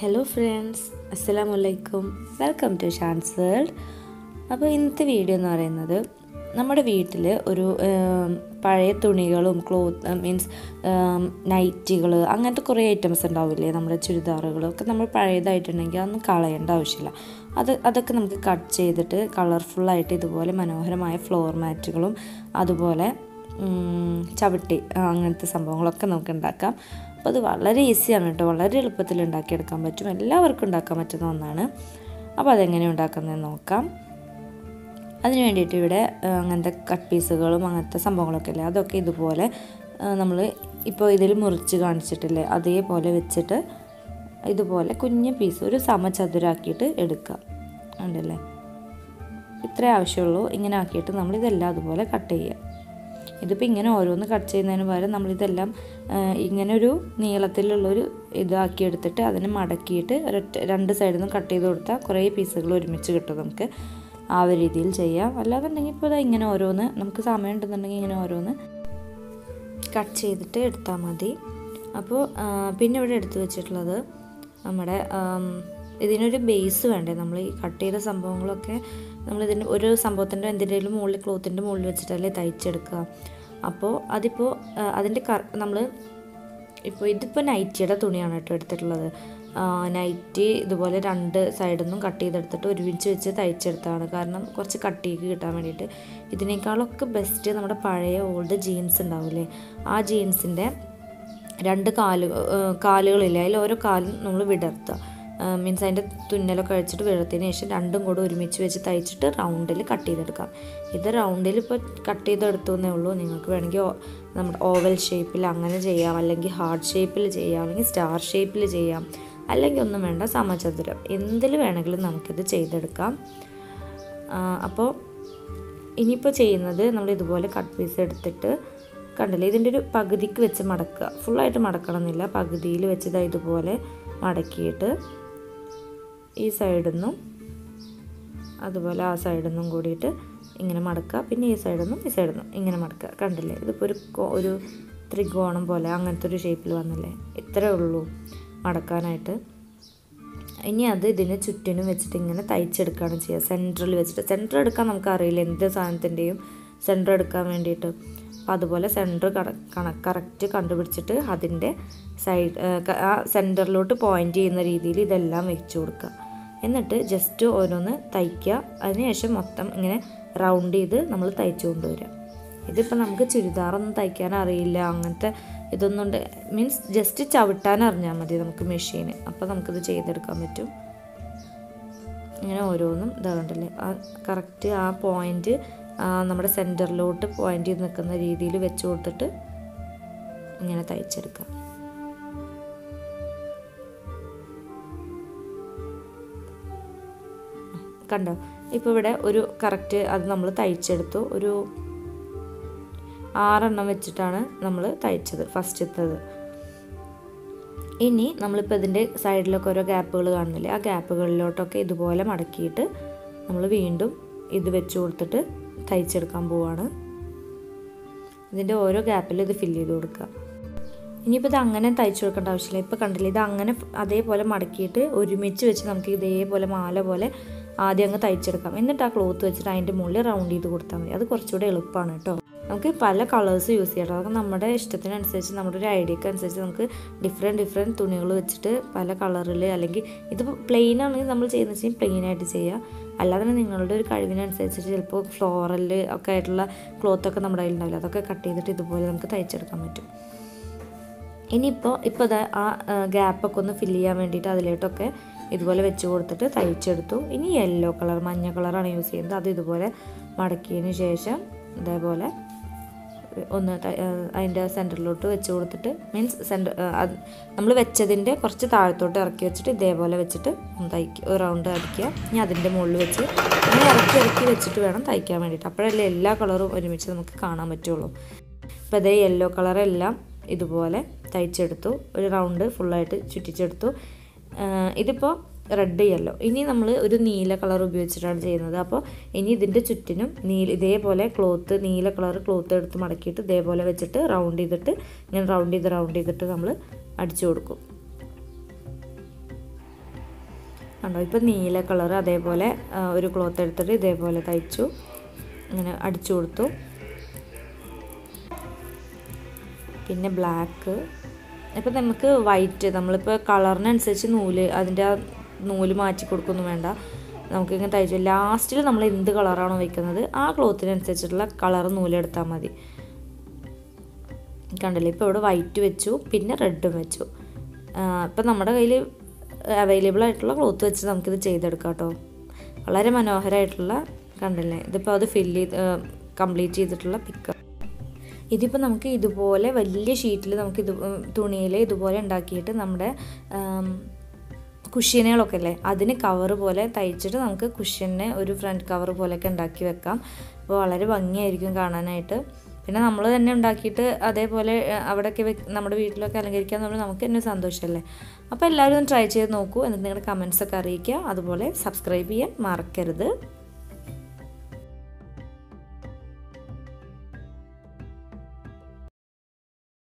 Hello friends അസ്സലാമു വലൈക്കും welcome to ഷാൻസ് world അപ്പോൾ ഇന്നത്തെ വീഡിയോ എന്ന് പറയുന്നത് നമ്മുടെ വീട്ടിൽ ഒരു പഴയ തുണികളും ക്ലോത്ത് മീൻസ് നൈറ്റികൾ അങ്ങനത്തെ കുറേ ഐറ്റംസ് ഉണ്ടാവില്ലേ? നമ്മുടെ ചുരിദാറുകളൊക്കെ നമ്മൾ പഴയതായിട്ടുണ്ടെങ്കിൽ അതൊന്നും കളയേണ്ട ആവശ്യമില്ല. അത് അതൊക്കെ നമുക്ക് കട്ട് ചെയ്തിട്ട് കളർഫുള്ളായിട്ട് ഇതുപോലെ മനോഹരമായ ഫ്ലോർ മാറ്റുകളും അതുപോലെ ചവിട്ടി അങ്ങനത്തെ സംഭവങ്ങളൊക്കെ നമുക്ക് ഉണ്ടാക്കാം. അപ്പോൾ അത് വളരെ ഈസിയാണ് കേട്ടോ. വളരെ എളുപ്പത്തിൽ ഉണ്ടാക്കിയെടുക്കാൻ പറ്റും. എല്ലാവർക്കും ഉണ്ടാക്കാൻ പറ്റുന്ന ഒന്നാണ്. അപ്പോൾ അതെങ്ങനെ ഉണ്ടാക്കുന്നതെന്ന് നോക്കാം. അതിന് വേണ്ടിയിട്ട് ഇവിടെ അങ്ങനത്തെ കട്ട് പീസുകളും അങ്ങനത്തെ സംഭവങ്ങളൊക്കെ ഇല്ലേ? അതൊക്കെ ഇതുപോലെ നമ്മൾ ഇപ്പോൾ ഇതിൽ മുറിച്ച് കാണിച്ചിട്ടില്ലേ? അതേപോലെ വെച്ചിട്ട് ഇതുപോലെ കുഞ്ഞ് പീസ് ഒരു സമചതുരാക്കിയിട്ട് എടുക്കാം ഉണ്ടല്ലേ ഇത്രേ ആവശ്യമുള്ളൂ. ഇങ്ങനെ ആക്കിയിട്ട് നമ്മൾ ഇതെല്ലാം അതുപോലെ കട്ട് ചെയ്യുക. ഇതിപ്പോൾ ഇങ്ങനെ ഓരോന്ന് കട്ട് ചെയ്യുന്നതിന് പകരം നമ്മളിതെല്ലാം ഇങ്ങനെ ഒരു നീളത്തിലുള്ളൊരു ഇതാക്കി എടുത്തിട്ട് അതിനെ മടക്കിയിട്ട് രണ്ട് സൈഡിൽ നിന്ന് കട്ട് ചെയ്ത് കൊടുത്താൽ കുറേ പീസുകൾ ഒരുമിച്ച് കിട്ടും നമുക്ക്. ആ ഒരു രീതിയിൽ ചെയ്യാം. അല്ലാന്നുണ്ടെങ്കിൽ ഇപ്പോൾ ഇതാ ഇങ്ങനെ ഓരോന്ന് നമുക്ക് സമയം ഉണ്ടെന്നുണ്ടെങ്കിൽ ഇങ്ങനെ ഓരോന്ന് കട്ട് ചെയ്തിട്ട് എടുത്താൽ മതി. അപ്പോൾ പിന്നെ ഇവിടെ എടുത്തു വെച്ചിട്ടുള്ളത് നമ്മുടെ ഇതിനൊരു ബേസ് വേണ്ടേ? നമ്മൾ ഈ കട്ട് ചെയ്ത സംഭവങ്ങളൊക്കെ നമ്മളിതിന്റെ ഒരു സംഭവത്തിന്റെ എന്തിന്റെയും മുകളിൽ ക്ലോത്തിന്റെ മുകളിൽ വെച്ചിട്ടല്ലേ തയ്ച്ചെടുക്കുക. അപ്പോൾ അതിപ്പോൾ അതിന്റെ കർ നമ്മൾ ഇപ്പോൾ ഇതിപ്പോൾ നൈറ്റിയുടെ തുണിയാണ് കേട്ടോ എടുത്തിട്ടുള്ളത്. നൈറ്റി ഇതുപോലെ രണ്ട് സൈഡിൽ നിന്നും കട്ട് ചെയ്തെടുത്തിട്ട് ഒരുമിച്ച് വെച്ച് തയ്ച്ചെടുത്താണ് കാരണം കുറച്ച് കട്ടിക്ക് കിട്ടാൻ വേണ്ടിയിട്ട്. ഇതിനേക്കാളൊക്കെ ബെസ്റ്റ് നമ്മുടെ പഴയ ഓൾഡ് ജീൻസ് ഉണ്ടാവില്ലേ? ആ ജീൻസിന്റെ രണ്ട് കാലുകൾ കാലുകളില്ലേ? അതിൽ ഓരോ കാലും നമ്മൾ വിടർത്തുക. മീൻസ് അതിന്റെ തുന്നലൊക്കെ അഴിച്ചിട്ട് വെള്ളത്തിന് ശേഷം രണ്ടും കൂടെ ഒരുമിച്ച് വെച്ച് തയ്ച്ചിട്ട് റൗണ്ടിൽ കട്ട് ചെയ്തെടുക്കാം. ഇത് റൗണ്ടിൽ ഇപ്പോൾ കട്ട് ചെയ്തെടുത്തു എന്നേ ഉള്ളൂ. നിങ്ങൾക്ക് വേണമെങ്കിൽ നമ്മുടെ ഓവൽ ഷേപ്പിൽ അങ്ങനെ ചെയ്യാം. അല്ലെങ്കിൽ ഹാർട്ട് ഷേപ്പിൽ ചെയ്യാം. അല്ലെങ്കിൽ സ്റ്റാർ ഷേപ്പിൽ ചെയ്യാം. അല്ലെങ്കിൽ ഒന്നും വേണ്ട സമചതുരം. എന്തിൽ വേണമെങ്കിലും നമുക്കിത് ചെയ്തെടുക്കാം. അപ്പോൾ ഇനിയിപ്പോൾ ചെയ്യുന്നത് നമ്മൾ ഇതുപോലെ കട്ട് പീസ് എടുത്തിട്ട് കണ്ടില്ലേ? ഇതിന്റെ ഒരു പകുതിക്ക് വെച്ച് മടക്കുക. ഫുള്ളായിട്ട് മടക്കണമെന്നില്ല. പകുതിയിൽ വെച്ച് ഇതുപോലെ മടക്കിയിട്ട് ഈ സൈഡിൽ നിന്നും അതുപോലെ ആ സൈഡിൽ നിന്നും കൂടിയിട്ട് ഇങ്ങനെ മടക്കുക. പിന്നെ ഈ സൈഡിൽ നിന്നും ഈ സൈഡിൽ നിന്നും ഇങ്ങനെ മടക്കുക. കണ്ടില്ലേ? ഇതിപ്പോൾ ഒരു ഒരു ത്രികോണം പോലെ അങ്ങനത്തെ ഒരു ഷേപ്പിൽ വന്നില്ലേ? ഇത്രേ ഉള്ളൂ മടക്കാനായിട്ട്. ഇനി അത് ഇതിന് ചുറ്റിനും വെച്ചിട്ട് ഇങ്ങനെ തയ്ച്ചെടുക്കുകയാണ് ചെയ്യുക. സെന്ററിൽ വെച്ചിട്ട് സെന്റർ എടുക്കാൻ നമുക്കറിയില്ല എന്ത് സാധനത്തിന്റെയും സെന്റർ എടുക്കാൻ വേണ്ടിയിട്ട്. അപ്പോൾ അതുപോലെ സെന്റർ കണ കറക്റ്റ് കണ്ടുപിടിച്ചിട്ട് അതിന്റെ സൈഡ് ആ സെന്ററിലോട്ട് പോയിന്റ് ചെയ്യുന്ന രീതിയിൽ ഇതെല്ലാം വെച്ച് കൊടുക്കുക. എന്നിട്ട് ജസ്റ്റ് ഓരോന്ന് തയ്ക്കുക. അതിനുശേഷം മൊത്തം ഇങ്ങനെ റൗണ്ട് ചെയ്ത് നമ്മൾ തയ്ച്ചു കൊണ്ടുവരിക. ഇതിപ്പോൾ നമുക്ക് ചുരിദാറൊന്നും തയ്ക്കാൻ അറിയില്ല. അങ്ങനത്തെ ഇതൊന്നും മീൻസ് ജസ്റ്റ് ചവിട്ടാൻ അറിഞ്ഞാൽ മതി നമുക്ക് മെഷീന് അപ്പോൾ നമുക്കിത് ചെയ്തെടുക്കാൻ പറ്റും. ഇങ്ങനെ ഓരോന്നും ഇതാകണ്ടല്ലേ ആ കറക്റ്റ് ആ പോയിന്റ് നമ്മുടെ സെന്ററിലോട്ട് പോയിന്റ് ചെയ്ത് നിൽക്കുന്ന രീതിയിൽ വെച്ച് കൊടുത്തിട്ട് ഇങ്ങനെ തയ്ച്ചെടുക്കാം കണ്ടോ? ഇപ്പോൾ ഇവിടെ ഒരു കറക്റ്റ് അത് നമ്മൾ തയ്ച്ചെടുത്തു. ഒരു ആറെണ്ണം വെച്ചിട്ടാണ് നമ്മൾ തയ്ച്ചത് ഫസ്റ്റത്തത് ഇനി നമ്മളിപ്പോൾ ഇതിന്റെ സൈഡിലൊക്കെ ഓരോ ഗ്യാപ്പുകൾ കാണുന്നില്ലേ? ആ ഗ്യാപ്പുകളിലോട്ടൊക്കെ ഇതുപോലെ മടക്കിയിട്ട് നമ്മൾ വീണ്ടും ഇത് വെച്ച് കൊടുത്തിട്ട് തയ്ച്ചെടുക്കാൻ പോവാണ്. ഇതിന്റെ ഓരോ ഗ്യാപ്പിലും ഇത് ഫില്ല് ചെയ്ത് കൊടുക്കുക. ഇനിയിപ്പോൾ ഇത് അങ്ങനെ തയ്ച്ചു കൊടുക്കേണ്ട ആവശ്യമില്ല. ഇപ്പോൾ കണ്ടില്ല ഇത് അങ്ങനെ അതേപോലെ മടക്കിയിട്ട് ഒരുമിച്ച് വെച്ച് നമുക്ക് ഇതേപോലെ മാല പോലെ ആദ്യം അങ്ങ് തയ്ച്ചെടുക്കാം. എന്നിട്ട് ആ ക്ലോത്ത് വെച്ചിട്ട് അതിന്റെ മുകളിൽ റൗണ്ട് ചെയ്ത് കൊടുത്താൽ മതി. അത് കുറച്ചുകൂടെ എളുപ്പമാണ് കേട്ടോ. നമുക്ക് പല കളേഴ്സ് യൂസ് ചെയ്യാം അതൊക്കെ നമ്മുടെ ഇഷ്ടത്തിനനുസരിച്ച് നമ്മുടെ ഒരു ഐഡിയക്ക് അനുസരിച്ച് നമുക്ക് ഡിഫറെന്റ് ഡിഫറെന്റ് തുണികൾ വെച്ചിട്ട് പല കളറിൽ അല്ലെങ്കിൽ ഇതിപ്പോൾ പ്ലെയിൻ ആണെങ്കിൽ നമ്മൾ ചെയ്യുന്ന വെച്ചാൽ പ്ലെയിൻ ആയിട്ട് ചെയ്യുക അല്ലാതെ തന്നെ നിങ്ങളുടെ ഒരു കഴിവിനനുസരിച്ച് ചിലപ്പോൾ ഫ്ലോറൽ ഒക്കെ ആയിട്ടുള്ള ക്ലോത്തൊക്കെ നമ്മുടെ കയ്യിലുണ്ടാവില്ല. അതൊക്കെ കട്ട് ചെയ്തിട്ട് ഇതുപോലെ നമുക്ക് തയ്ച്ചെടുക്കാൻ പറ്റും. ഇനിയിപ്പോൾ ഇപ്പോൾ ആ ഗ്യാപ്പൊക്കെ ഒന്ന് ഫില്ല് ചെയ്യാൻ വേണ്ടിയിട്ട് അതിലോട്ടൊക്കെ ഇതുപോലെ വെച്ച് കൊടുത്തിട്ട് തയ്ച്ചെടുത്തു. ഇനി യെല്ലോ കളർ മഞ്ഞ കളറാണ് യൂസ് ചെയ്യുന്നത്. അത് ഇതുപോലെ മടക്കിയതിന് ശേഷം ഇതേപോലെ ഒന്ന് അതിന്റെ സെന്ററിലോട്ട് വെച്ച് കൊടുത്തിട്ട് മീൻസ് സെന്റർ നമ്മൾ വെച്ചതിന്റെ കുറച്ച് താഴത്തോട്ട് ഇറക്കി വെച്ചിട്ട് ഇതേപോലെ വെച്ചിട്ട് തയ്ക്കുക ഒരു റൗണ്ട് അടിക്കുക. ഇനി അതിന്റെ മുകളിൽ വെച്ച് ഇനി ഇറക്കി ഇറക്കി വെച്ചിട്ട് വേണം തയ്ക്കാൻ വേണ്ടിയിട്ട്. അപ്പോഴല്ലേ എല്ലാ കളറും ഒരുമിച്ച് നമുക്ക് കാണാൻ പറ്റുള്ളൂ. ഇപ്പോൾ അതേ യെല്ലോ കളറെല്ലാം ഇതുപോലെ തയ്ച്ചെടുത്തു. ഒരു റൗണ്ട് ഫുള്ളായിട്ട് ചുറ്റിച്ചെടുത്തു. ഇതിപ്പോൾ റെഡ് യെല്ലോ ഇനി നമ്മൾ ഒരു നീല കളർ ഉപയോഗിച്ചിട്ടാണ് ചെയ്യുന്നത്. അപ്പോൾ ഇനി ഇതിന്റെ ചുറ്റിനും നീല ഇതേപോലെ ക്ലോത്ത് നീല കളർ ക്ലോത്ത് എടുത്ത് മടക്കിയിട്ട് ഇതേപോലെ വെച്ചിട്ട് റൗണ്ട് ചെയ്തിട്ട് ഇങ്ങനെ റൗണ്ട് ചെയ്ത് റൗണ്ട് ചെയ്തിട്ട് നമ്മൾ അടിച്ചു കൊടുക്കും. കണ്ടോ? ഇപ്പോൾ നീല കളർ അതേപോലെ ഒരു ക്ലോത്ത് എടുത്തിട്ട് ഇതേപോലെ തയ്ച്ചു. ഇങ്ങനെ അടിച്ചു കൊടുത്തു. പിന്നെ ബ്ലാക്ക് ഇപ്പം നമുക്ക് വൈറ്റ് നമ്മളിപ്പോൾ കളറിനനുസരിച്ച് നൂൽ അതിന്റെ ആ നൂൽ മാറ്റി കൊടുക്കൊന്നും വേണ്ട. നമുക്കിങ്ങനെ തയ്ച്ചു ലാസ്റ്റിൽ നമ്മൾ എന്ത് കളറാണോ വെക്കുന്നത് ആ ക്ലോത്തിനനുസരിച്ചിട്ടുള്ള കളർ നൂലെടുത്താൽ മതി. കണ്ടല്ലേ? ഇപ്പോൾ ഇവിടെ വൈറ്റ് വെച്ചു പിന്നെ റെഡും വെച്ചു. ഇപ്പം നമ്മുടെ കയ്യിൽ അവൈലബിൾ ആയിട്ടുള്ള ക്ലോത്ത് വെച്ച് നമുക്കിത് ചെയ്തെടുക്കാം കേട്ടോ. വളരെ മനോഹരമായിട്ടുള്ള കണ്ടില്ലേ? ഇതിപ്പോൾ അത് ഫില്ല് ചെയ്ത് കംപ്ലീറ്റ് ചെയ്തിട്ടുള്ള പിക്ക് ഇതിപ്പോൾ നമുക്ക് ഇതുപോലെ വലിയ ഷീറ്റിൽ നമുക്ക് ഇത് തുണിയിൽ ഇതുപോലെ ഉണ്ടാക്കിയിട്ട് നമ്മുടെ കുഷ്യനുകളൊക്കെ അല്ലേ? അതിന് കവർ പോലെ തയ്ച്ചിട്ട് നമുക്ക് കുഷ്യനെ ഒരു ഫ്രണ്ട് കവർ പോലെയൊക്കെ ഉണ്ടാക്കി വെക്കാം. അപ്പോൾ വളരെ ഭംഗിയായിരിക്കും കാണാനായിട്ട്. പിന്നെ നമ്മൾ തന്നെ ഉണ്ടാക്കിയിട്ട് അതേപോലെ അവിടെയൊക്കെ നമ്മുടെ വീട്ടിലൊക്കെ അലങ്കരിക്കാൻ നമ്മൾ നമുക്ക് തന്നെ സന്തോഷമല്ലേ അപ്പോൾ എല്ലാവരും ട്രൈ ചെയ്ത് നോക്കൂ. എന്നിട്ട് നിങ്ങളുടെ കമൻസൊക്കെ അറിയിക്കുക. അതുപോലെ സബ്സ്ക്രൈബ് ചെയ്യാൻ മറക്കരുത്.